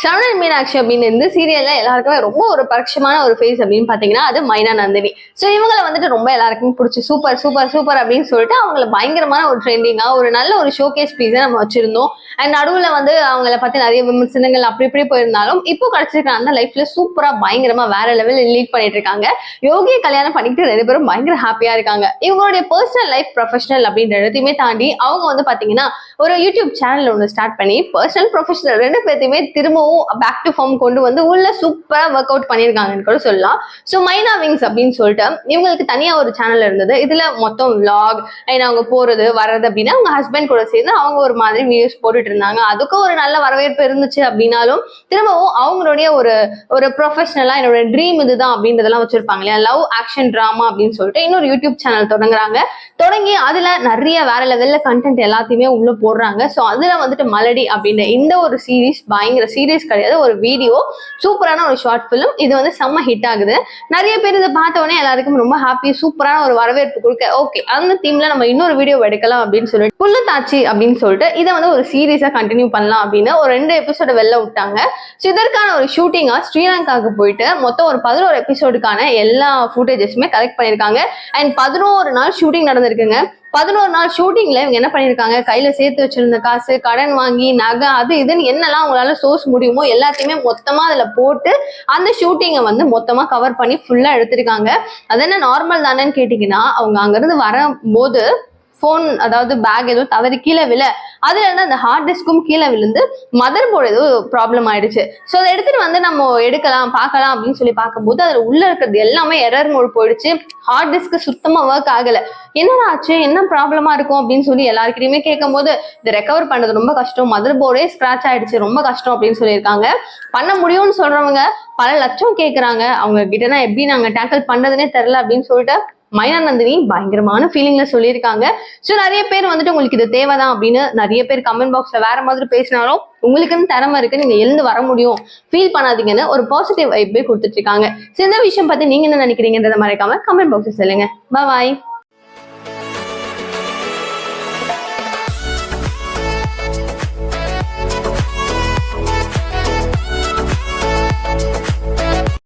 சரவணன் மீனாட்சி அப்படின்னு இந்த சீரியல்ல எல்லாருக்குமே ரொம்ப ஒரு பரிட்சமான ஒரு ஃபேஸ் அப்படின்னு பாத்தீங்கன்னா அது மைனா நந்தினி. ஸோ இவங்களை வந்துட்டு ரொம்ப எல்லாருக்குமே பிடிச்சி சூப்பர் சூப்பர் சூப்பர் அப்படின்னு சொல்லிட்டு அவங்கள பயங்கரமான ஒரு ட்ரெண்டிங்கா ஒரு நல்ல ஒரு ஷோகேஸ் பீஸை நம்ம வச்சிருந்தோம். அண்ட் நடுவுல வந்து அவங்கள பத்தி நிறைய விமர்சனங்கள் அப்படி இப்படி போயிருந்தாலும் இப்போ கிடைச்சிருக்கிற அந்த லைஃப்ல சூப்பரா பயங்கரமா வேற லெவலில் லீட் பண்ணிட்டு இருக்காங்க. யோகியை கல்யாணம் பண்ணிக்கிட்டு ரெண்டு பேரும் பயங்கர ஹாப்பியா இருக்காங்க. இவங்களுடைய பர்சனல் லைஃப் ப்ரொஃபஷனல் அப்படின்ற எல்லாத்தையுமே தாண்டி அவங்க வந்து பாத்தீங்கன்னா ஒரு யூடியூப் சேனல் ஒன்று ஸ்டார்ட் பண்ணி பர்சனல் ப்ரொஃபஷனல் ரெண்டு பேர்த்தையுமே திரும்பவும் பேக் டு ஃபார்ம் கொண்டு வந்து உள்ள சூப்பராக ஒர்க் அவுட் பண்ணியிருக்காங்கன்னு கூட சொல்லலாம். ஸோ மைனா விங்ஸ் அப்படின்னு சொல்லிட்டு இவங்களுக்கு தனியாக ஒரு சேனல் இருந்தது. இதில் மொத்தம் விளாக் ஏன்னா அவங்க போகிறது வர்றது அப்படின்னா அவங்க ஹஸ்பண்ட் கூட சேர்ந்து அவங்க ஒரு மாதிரி வீடியோஸ் போட்டுட்டு இருந்தாங்க. அதுக்கும் ஒரு நல்ல வரவேற்பு இருந்துச்சு அப்படின்னாலும் திரும்பவும் அவங்களுடைய ஒரு ஒரு ப்ரொஃபஷனலாக என்னோட ட்ரீம் இதுதான் அப்படின்றதெல்லாம் வச்சிருப்பாங்க இல்லையா? லவ் ஆக்ஷன் ட்ராமா அப்படின்னு சொல்லிட்டு இன்னொரு யூடியூப் சேனல் தொடங்குறாங்க. தொடங்கி அதில் நிறைய வேற லெவலில் கண்டென்ட் எல்லாத்தையுமே உள்ள போடுறாங்க. ஸோ அதில் வந்துட்டு மலடி அப்படின்ற இந்த ஒரு சீரீஸ் பயங்கர சீரியஸ் கிடையாது. ஒரு வீடியோ சூப்பரான ஒரு ஷார்ட் ஃபிலிம் இது வந்து செம்ம ஹிட் ஆகுது. நிறைய பேர் இதை பார்த்த உடனே எல்லாருக்கும் ரொம்ப ஹாப்பி சூப்பரான ஒரு வரவேற்பு கொடுக்க ஓகே அந்த தீம்ல நம்ம இன்னொரு வீடியோ எடுக்கலாம் அப்படின்னு சொல்லிட்டு புல்லுத்தாச்சி அப்படின்னு சொல்லிட்டு இதை வந்து ஒரு சீரீஸா கண்டினியூ பண்ணலாம் அப்படின்னு ஒரு ரெண்டு எபிசோட வெளில விட்டாங்க. ஸோ இதற்கான ஒரு ஷூட்டிங்கா ஸ்ரீலங்காவுக்கு போயிட்டு மொத்தம் ஒரு பதினோரு எபிசோடுக்கான எல்லா ஃபுட்டேஜஸுமே கலெக்ட் பண்ணியிருக்காங்க. அண்ட் பதினோரு நாள் ஷூட்டிங் நடந்திருக்குங்க. பதினோரு நாள் ஷூட்டிங்ல இவங்க என்ன பண்ணிருக்காங்க? கையில சேர்த்து வச்சிருந்த காசு கடன் வாங்கி நகை அது இதுன்னு என்னெல்லாம் அவங்களால சோர்ஸ் முடியுமோ எல்லாத்தையுமே மொத்தமா அதுல போட்டு அந்த ஷூட்டிங்கை வந்து மொத்தமா கவர் பண்ணி ஃபுல்லா எடுத்திருக்காங்க. அது என்ன நார்மல் தானேன்னு கேட்டீங்கன்னா அவங்க அங்கிருந்து வரும்போது ஃபோன் அதாவது பேக் ஏதோ தவறி கீழே விழ. அதுல இருந்து அந்த ஹார்ட் டிஸ்க்கும் கீழே விழுந்து மதர் போர்டு ஏதோ ப்ராப்ளம் ஆயிடுச்சு. ஸோ அதை எடுத்துட்டு வந்து நம்ம எடுக்கலாம் பார்க்கலாம் அப்படின்னு சொல்லி பார்க்கும்போது அதுல உள்ள இருக்கிறது எல்லாமே எரர் மோட் போயிடுச்சு. ஹார்ட் டிஸ்க் சுத்தமா ஒர்க் ஆகல. என்னடா ஆச்சு? என்ன ப்ராப்ளமா இருக்கும்? அப்படின்னு சொல்லி எல்லாருக்கிட்டையுமே கேட்கும் போது இதை ரெக்கவர் பண்ணது ரொம்ப கஷ்டம். மதர் போர்டே ஸ்கிராச் ஆயிடுச்சு. ரொம்ப கஷ்டம். அப்படின்னு சொல்லியிருக்காங்க. பண்ண முடியும்னு சொல்றவங்க பல லட்சம் கேட்குறாங்க அவங்க கிட்டனா எப்படி நாங்க டேக்கிள் பண்றதுனே தெரில அப்படின்னு சொல்லிட்டு மைனா நந்தினி பயங்கரமான ஃபீலிங்ல சொல்லியிருக்காங்க. ஸோ நிறைய பேர் வந்துட்டு உங்களுக்கு இது தேவைதான் அப்படின்னு நிறைய பேர் கமெண்ட் பாக்ஸ்ல வேற மாதிரி பேசினாலும் உங்களுக்குன்னு திறமை இருக்கு நீங்க எழுந்து வர முடியும். ஃபீல் பண்ணாதீங்கன்னு ஒரு பாசிட்டிவ் வைப்பே கொடுத்துட்டு இருக்காங்க. சின்ன இந்த விஷயம் பத்தி நீங்க என்ன நினைக்கிறீங்கன்றத மறைக்காம கமெண்ட் பாக்ஸ்ல சொல்லுங்க. பாய்